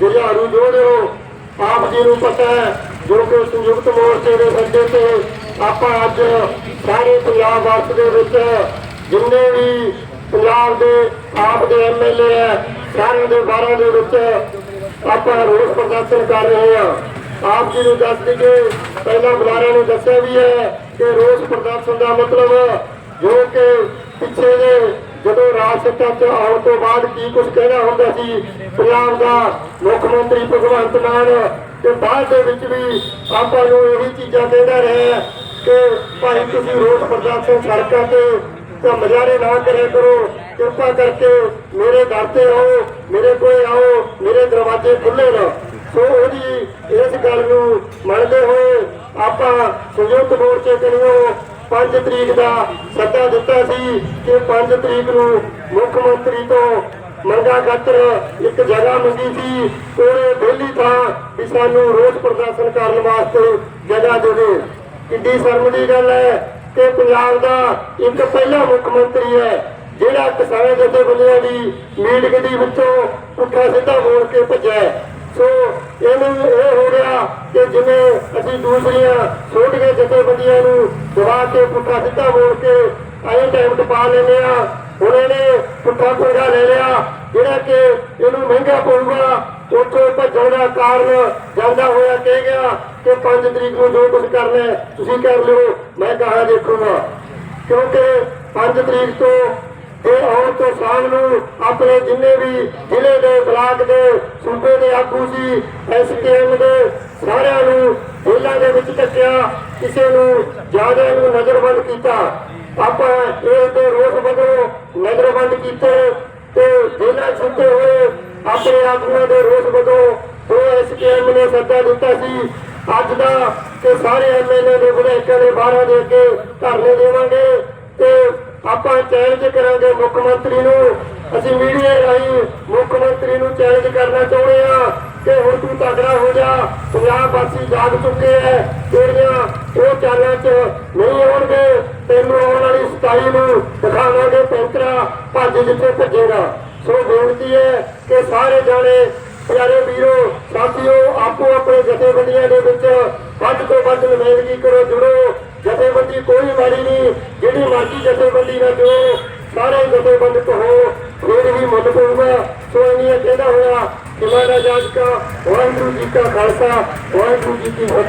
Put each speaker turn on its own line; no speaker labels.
ਜੁਝਾਰੂ ਜੋੜਿਓ, ਆਪ ਜੀ ਨੂੰ ਪਤਾ ਹੈ, ਜੋ ਕਿ ਸੰਯੁਕਤ ਮੋਰਚੇ ਦੇ ਸੱਦੇ ਤੇ ਆਪਾਂ ਅੱਜ ਸਾਰੇ ਪੰਜਾਬ ਵਰਤ ਦੇ ਵਿੱਚ ਜਿੰਨੇ ਵੀ ਪੰਜਾਬ ਦੇ ਆਪ ਦੇ ਐਮਐਲਏ ਹੈ, ਸਾਰਿਆਂ ਦੇ ਬਾਰਾਂ ਦੇ ਵਿੱਚ ਆਪਾਂ ਰੋਸ ਪ੍ਰਦਰਸ਼ਨ ਕਰ ਰਹੇ ਹਾਂ। ਆਪ ਜੀ ਨੂੰ ਦੱਸ ਦਈਏ, ਪਹਿਲਾਂ ਬੁਲਾਰਿਆਂ ਨੂੰ ਦੱਸਿਆ ਵੀ ਹੈ ਕਿ ਰੋਸ ਪ੍ਰਦਰਸ਼ਨ ਦਾ ਮਤਲਬ ਜੋ ਕਿ ਪਿੱਛੇ ਦੇ ਜਦੋਂ ਰਾਜ ਸੱਤਾ ਚ ਆਉਣ ਤੋਂ ਬਾਅਦ ਕੀ ਕੁਝ ਕਹਿਣਾ ਹੁੰਦਾ ਸੀ? ਪੰਜਾਬ ਦਾ ਮੁੱਖ ਮੰਤਰੀ ਭਗਵੰਤ ਮਾਨ ਤੇ ਬਾਅਦ ਦੇ ਵਿੱਚ ਵੀ ਆਪਾਂ ਨੂੰ ਇਹੀ ਚੀਜ਼ਾਂ ਕਹਿੰਦਾ ਰਿਹਾ ਕਿ ਭਾਈ ਤੁਸੀਂ ਰੋਸ ਪ੍ਰਦਰਸ਼ਨ ਸੜਕਾਂ ਤੇ ਤਾਂ ਮਜ਼ਾਰੇ ਨਾ ਕਰਿਆ ਕਰੋ। ਕਿਰਪਾ ਕਰਕੇ ਮੇਰੇ ਘਰ ਤੇ ਆਓ, ਮੇਰੇ ਕੋਲ ਆਓ, ਮੇਰੇ ਦਰਵਾਜ਼ੇ ਖੁੱਲੇ ਨੇ। ਸੋ ਉਹਦੀ ਇਸ ਗੱਲ ਨੂੰ ਮੰਨਦੇ ਹੋਏ ਆਪਾਂ ਸੰਯੁਕਤ ਮੋਰਚੇ ਕਰੀਓ 5 ਤਰੀਕ ਦਾ ਸੱਦਾ ਦਿੱਤਾ ਸੀ ਕਿ 5 ਤਰੀਕ ਨੂੰ ਮੁੱਖ ਮੰਤਰੀ ਤੋਂ ਮੰਗਾ ਖਾਤਰ ਇੱਕ ਜਗ੍ਹਾ ਮੰਗੀ ਸੀ। ਉਹਨੇ ਵਿਹਲੀ ਥਾਂ ਵੀ ਸਾਨੂੰ ਰੋਸ ਪ੍ਰਦਰਸ਼ਨ ਕਰਨ ਵਾਸਤੇ ਜਗ੍ਹਾ ਦੇਵੇ ਕਿੰਨੀ ਸ਼ਰਮ ਦੀ ਗੱਲ ਹੈ ਕਿ ਪੰਜਾਬ ਦਾ ਇੱਕ ਪਹਿਲਾ ਮੁੱਖ ਮੰਤਰੀ ਹੈ, ਜਿਹੜਾ ਕਿਸਾਨ ਜਥੇਬੰਦੀਆਂ ਦੀ ਮੀਟਿੰਗ ਦੀ ਵਿੱਚੋਂ ਪੁੱਠਾ ਸਿੱਧਾ ਮੋੜ ਕੇ ਭੱਜਿਆ ਸੋ ਇਹਨੂੰ ਇਹ ਹੋ ਗਿਆ ਕਿ ਜਿਵੇਂ ਅਸੀਂ ਦੂਸਰੀਆਂ ਛੋਟੀਆਂ ਜਥੇਬੰਦੀਆਂ ਨੂੰ ਦਬਾ ਕੇ ਪੁੱਠਾ ਸਿੱਧਾ ਬੋਲ ਕੇ ਆਏ ਟਾਈਮ ਤੇ ਪਾ ਆ ਹੁਣ ਇਹਨੇ ਪੁੱਠਾ ਪੰਗਾ ਲੈ ਲਿਆ, ਜਿਹੜਾ ਕਿ ਇਹਨੂੰ ਮਹਿੰਗਾ ਪਊਗਾ। ਉੱਥੋਂ ਭੱਜਣ ਦਾ ਕਾਰਨ ਜਾਂਦਾ ਹੋਇਆ ਕਹਿ ਗਿਆ ਕਿ 5 ਤਰੀਕ ਨੂੰ ਜੋ ਕੁਝ ਕਰਨਾ ਤੁਸੀਂ ਕਰ ਲਿਓ, ਮੈਂ ਕਹਾ ਦੇਖੂਗਾ। ਕਿਉਂਕਿ 5 ਤਰੀਕ ਤੋਂ ਇਹ ਆਉਣ ਤੋਂ ਸ਼ਾਮ ਨੂੰ ਆਪਣੇ ਜਿੰਨੇ ਵੀ ਜ਼ਿਲ੍ਹੇ ਦੇ ਬਲਾਕ ਦੇ ਸੂਬੇ ਦੇ ਆਗੂ ਸੀ ਐਸਕੇਐਮ ਦੇ ਸਾਰਿਆਂ ਨੂੰ ਜੇਲ੍ਹਾਂ ਦੇ ਵਿੱਚ ਟੱਕਿਆ ਕਿਸੇ ਨੂੰ ਜ਼ਿਆਦਾ ਨੂੰ ਨਜ਼ਰਬੰਦ ਕੀਤਾ। ਆਪਾਂ ਇਹ ਤੇ ਰੋਸ ਵਜੋਂ ਨਜ਼ਰਬੰਦ ਕੀਤੇ ਤੇ ਜੇਲ੍ਹਾਂ ਛੁੱਟੇ ਹੋਏ, ਆਪਣੇ ਆਗੂਆਂ ਦੇ ਰੋਸ ਵਜੋਂ ਉਹ ਐਸਕੇਐਮ ਨੇ ਸੱਦਾ ਦਿੱਤਾ ਸੀ, ਅੱਜ ਦਾ ਕਿ ਸਾਰੇ ਐਮਐਲਏ ਦੇ ਵਿਧਾਇਕਾਂ ਦੇ ਬਾਹਰਾਂ ਦੇ ਅੱਗੇ ਧਰਨੇ ਦੇਵਾਂਗੇ ਤੇ ਆਪਾਂ ਚੈਲੰਜ ਕਰਾਂਗੇ ਮੁੱਖ ਮੰਤਰੀ ਨੂੰ। ਅਸੀਂ ਮੀਡੀਆ ਰਾਹੀਂ ਮੁੱਖ ਮੰਤਰੀ ਨੂੰ ਚੈਲੰਜ ਕਰਨਾ ਚਾਹੁੰਦੇ ਆ ਕਿ ਹੁਣ ਤੂੰ ਤਗੜਾ ਹੋ ਜਾ, ਪੰਜਾਬ ਵਾਸੀ ਜਾਗ ਚੁੱਕੇ ਐ, ਜਿਹੜੀਆਂ ਉਹ ਚਾਲਾਂ 'ਚ ਨਹੀਂ ਆਉਣਗੇ, ਤੈਨੂੰ ਆਉਣ ਵਾਲੀ 27 ਨੂੰ ਦਿਖਾਵਾਂਗੇ ਪੈਂਤਰਾ ਭੱਜ ਜਿੱਥੇ ਭੱਜੇਗਾ। ਸੋ ਬੇਨਤੀ ਹੈ ਕਿ ਸਾਰੇ ਜਾਣੇ, ਪਿਆਰੇ ਵੀਰੋ, ਸਾਥੀਓ ਆਪੋ ਆਪਣੇ ਜਥੇਬੰਦੀਆਂ ਦੇ ਵਿੱਚ ਵੱਧ ਤੋਂ ਵੱਧ ਨੁਮਾਇੰਦਗੀ ਕਰੋ, ਜੁੜੋ। ਜਥੇਬੰਦੀ ਕੋਈ ਮਾੜੀ ਨਹੀਂ, ਜਿਹੜੀ ਮਰਜ਼ੀ ਜਥੇਬੰਦੀ ਨਾਲ ਜੁੜੋ, ਸਾਰੇ ਜਥੇਬੰਦ ਕਹੋ ਫਿਰ ਵੀ ਮੁੱਲ ਪਊਗਾ। ਸੋ ਇਹਨੀਆਂ ਕਹਿੰਦਾ ਹੋਇਆ ਕਿ ਮਹਾਰਾਜ ਜਾਜ ਕਾ ਵਾਹਿਗੁਰੂ ਜੀ ਕਾ ਖਾਲਸਾ, ਵਾਹਿਗੁਰੂ ਜੀ ਕੀ ਫਤਿਹ।